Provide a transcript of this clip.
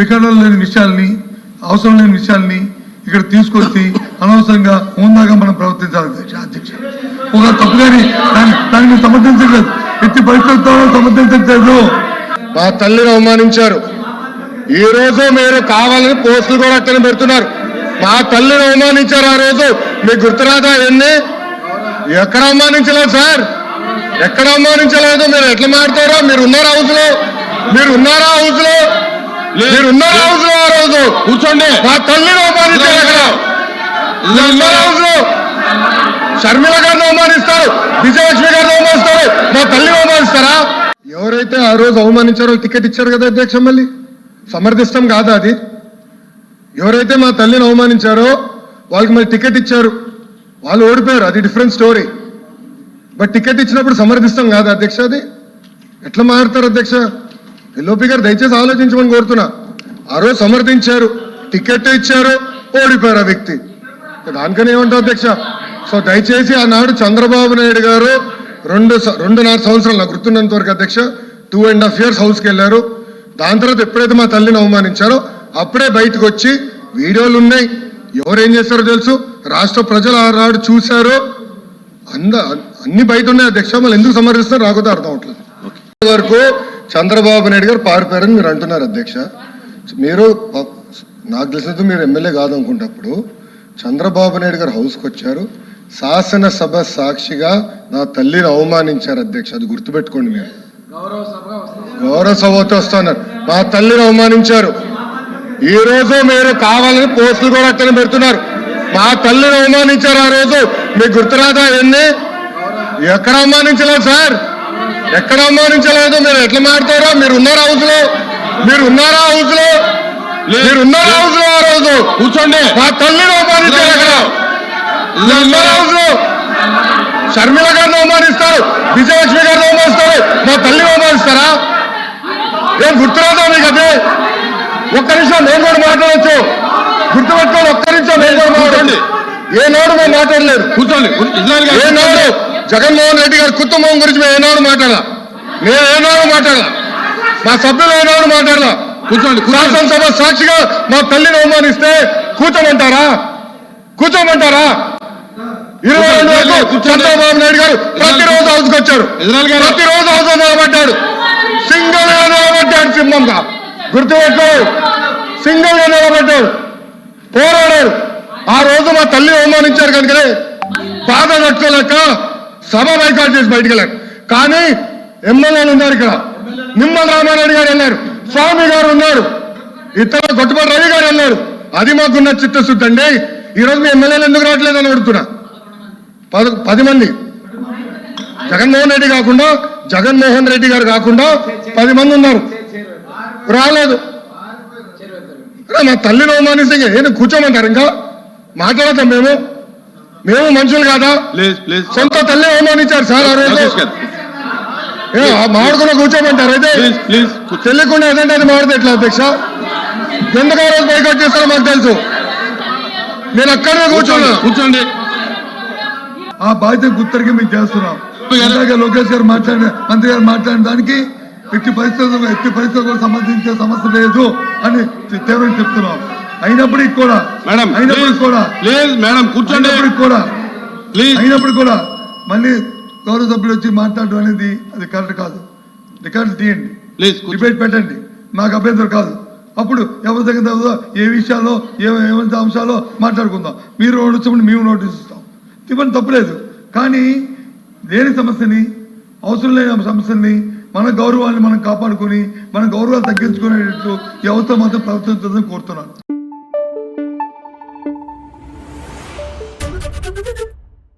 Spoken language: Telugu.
రికార్డులు లేని విషయాల్ని అవసరం లేని విషయాల్ని ఇక్కడ తీసుకొచ్చి అనవసరంగా హోందాగా మనం ప్రవర్తించాలి అధ్యక్ష. ఒక తప్పు కానీ దాన్ని మీరు సమర్థించలేదు ఎట్టి పరిస్థితులతో సమర్థించట్లేదు. మా తల్లిని అవమానించారు. ఈ రోజు మీరు కావాలని పోస్టులు కూడా అక్కడ పెడుతున్నారు. మా తల్లిని అవమానించారు ఆ రోజు. మీకు గుర్తురాదా ఎన్ని ఎక్కడ అవమానించలేదు సార్. ఎక్కడ అవమానించలేదు? మీరు ఎట్లా మాడతారో మీరు ఉన్నారా హౌస్లో మీరు ఉన్నారా హౌస్ లో మీరు ఉన్నారా హౌస్లో ఆ రోజు కూర్చోండి. మా తల్లిని అవమానించారు అక్కడ మీరు ఉన్నారా హౌస్లో షర్మిల గారిని అవమానిస్తారు విజయలక్ష్మి గారిని అవమానిస్తారు. మా తల్లిని అవమానిస్తారా? ఎవరైతే ఆ రోజు అవమానించారో టికెట్ ఇచ్చారు కదా అధ్యక్ష మళ్ళీ? సమర్థిస్తాం కాదా అది? ఎవరైతే మా తల్లిని అవమానించారో వాళ్ళకి మళ్ళీ టికెట్ ఇచ్చారు. వాళ్ళు ఓడిపోయారు అది డిఫరెంట్ స్టోరీ. బట్ టికెట్ ఇచ్చినప్పుడు సమర్థిస్తాం కాదా అధ్యక్ష అది? ఎట్లా మారుతారు అధ్యక్ష? ఎల్ఓపి గారు దయచేసి ఆలోచించమని కోరుతున్నా. ఆ రోజు సమర్థించారు టికెట్ ఇచ్చారు ఓడిపోయారు ఆ వ్యక్తి. దానికనే ఏమంటారు అధ్యక్ష? సో దయచేసి ఆనాడు చంద్రబాబు నాయుడు గారు రెండు రెండున్నర సంవత్సరాలు నాకు గుర్తున్నంత వరకు అధ్యక్ష టూ అండ్ హాఫ్ ఇయర్స్ హౌస్కి వెళ్ళారు. దాని తర్వాత ఎప్పుడైతే మా తల్లిని అవమానించారో అప్పుడే బయటకు వచ్చి వీడియోలు ఉన్నాయి. ఎవరు ఏం చేస్తారో తెలుసు. రాష్ట్ర ప్రజలు ఆనాడు చూశారు. అంద అన్ని బయట ఉన్నాయి అధ్యక్ష. మళ్ళీ ఎందుకు సమర్థిస్తారో నాకైతే అర్థం అవట్లేదు. వరకు చంద్రబాబు నాయుడు గారు పారిపోయారని మీరు అంటున్నారు అధ్యక్ష. మీరు నాకు తెలిసినంత మీరు ఎమ్మెల్యే కాదనుకుంటప్పుడు చంద్రబాబు నాయుడు గారు హౌస్కి వచ్చారు. శాసనసభ సాక్షిగా నా తల్లిని అవమానించారు అధ్యక్ష. అది గుర్తుపెట్టుకోండి మీరు. గౌరవ సభతో వస్తున్నారు మా తల్లిని అవమానించారు. ఈ రోజు మీరు కావాలని పోస్టులు కూడా అట్టని పెడుతున్నారు. మా తల్లిని అవమానించారు ఆ రోజు. మీకు గుర్తురాదా ఎన్ని ఎక్కడ అవమానించలేదు సార్? ఎక్కడ అవమానించలేదు? మీరు ఎట్లా మాడతారో మీరు ఉన్నారా హౌస్లో మీరు ఉన్నారా హౌస్లో మీరు ఉన్నారా హౌస్లో ఆ రోజు? కూర్చోండి. మా తల్లిని అవమానించారు అక్కడ. ఉన్నారా హౌస్లో షర్మిల గారిని అవమానిస్తారు. విజయలక్ష్మి గారిని అవమానిస్తారు. మా తల్లిని అవమానిస్తారా? ఏం గుర్తురాదా మీకు అదే? ఒక్క నిమిషం నేను కూడా మాట్లాడచ్చు. గుర్తుపెట్టుకోండి ఒక్క నిమిషం నేను కూడా మాట్లాడండి ఏ నాడు మేము మాట్లాడలేదు. కూర్చోండి జగన్మోహన్ రెడ్డి గారి కుటుంబం గురించి మేము ఏనాడు మాట్లాడాల? మేము ఏనాడు మాట్లాడాల? మా సభ్యులు ఏనాడు మాట్లాడాల? కూర్చోండి శాసనసభ సాక్షిగా మా తల్లిని అవమానిస్తే కూర్చోమంటారా? కూర్చోమంటారా? ఇరవై రెండు వరకు. చంద్రబాబు నాయుడు గారు ప్రతిరోజు హౌస్కి గారు. ప్రతిరోజు హౌస్ నిలబడ్డాడు. సింగిల్గా నిలబడ్డాడు సింహంగా. గుర్తుపెట్టుకో. సింగిల్గా నిలబడ్డాడు. పోరాడాడు. ఆ రోజు మా తల్లి అవమానించారు కనుకనే బాధ కట్టుకోలేక సభ బైకాట్ చేసి బయటికి వెళ్ళారు. కానీ ఎమ్మెల్యేలు ఉన్నారు ఇక్కడ. నిమ్మల రామారెడ్డి గారు వెళ్ళారు స్వామి గారు ఉన్నారు. ఇతర గొట్టుపాటి రవి గారు వెళ్ళారు అది మాకున్న చిత్తశుద్ధి అండి. ఈ రోజు మీ ఎమ్మెల్యేలు ఎందుకు రావట్లేదు అడుగుతున్నా. పది పది మంది. జగన్మోహన్ రెడ్డి కాకుండా జగన్మోహన్ రెడ్డి గారు కాకుండా పది మంది ఉన్నారు. రాలేదు. మా తల్లిని అవమానిస్తే ఇంక కూర్చోమంటారు ఇంకా? మాట్లాడతాం మేము. మేము మనుషులు కాదా? సొంత తల్లి అవమానించారు సార్ ఆ రోజు. మాడుకున్న కూర్చోమంటారు. అయితే తెలియకుండా ఏదంటే అది మాడితే ఎట్లా అధ్యక్ష? ఎందుకు ఆ రోజు బైకౌట్ చేస్తారో మాకు తెలుసు. నేను అక్కడే కూర్చోను కూర్చోండి ఆ బాధ్యత గుర్తరికి మేము చేస్తున్నాం. ఇందాక లోకేష్ గారు మాట్లాడిన మంత్రి గారు మాట్లాడిన దానికి ఎట్టి పరిస్థితుల్లో ఎట్టి పరిస్థితులకు సంబంధించే సమస్య లేదు అని తీవ్రంగా చెప్తున్నాం. అయినప్పటికీ కూడా మేడం కూడా. ప్లీజ్ మేడం కూర్చోండి. కూడా. ప్లీజ్ అయినప్పుడు కూడా. మళ్ళీ గౌరవ సభ్యులు వచ్చి మాట్లాడడం అనేది అది కరెక్ట్ కాదు. రికార్డు తీయండి. ప్లీజ్ డిబేట్ పెట్టండి. మాకు అభ్యంతరం కాదు. అప్పుడు ఎవరి దగ్గర ఏ విషయాల్లో ఏ ఏమంత అంశాలో మాట్లాడుకుందాం. మీరు నోటీస్ ఇవ్వండి మేము నోటీస్ ఇస్తాం. ఇవ్వండి తప్పులేదు. కానీ లేని సమస్యని అవసరం లేని సమస్యల్ని మన గౌరవాన్ని మనం కాపాడుకొని మన గౌరవాన్ని తగ్గించుకునేటట్లు ఈ అవసరం మాత్రం ప్రవర్తించదని కోరుతున్నాను.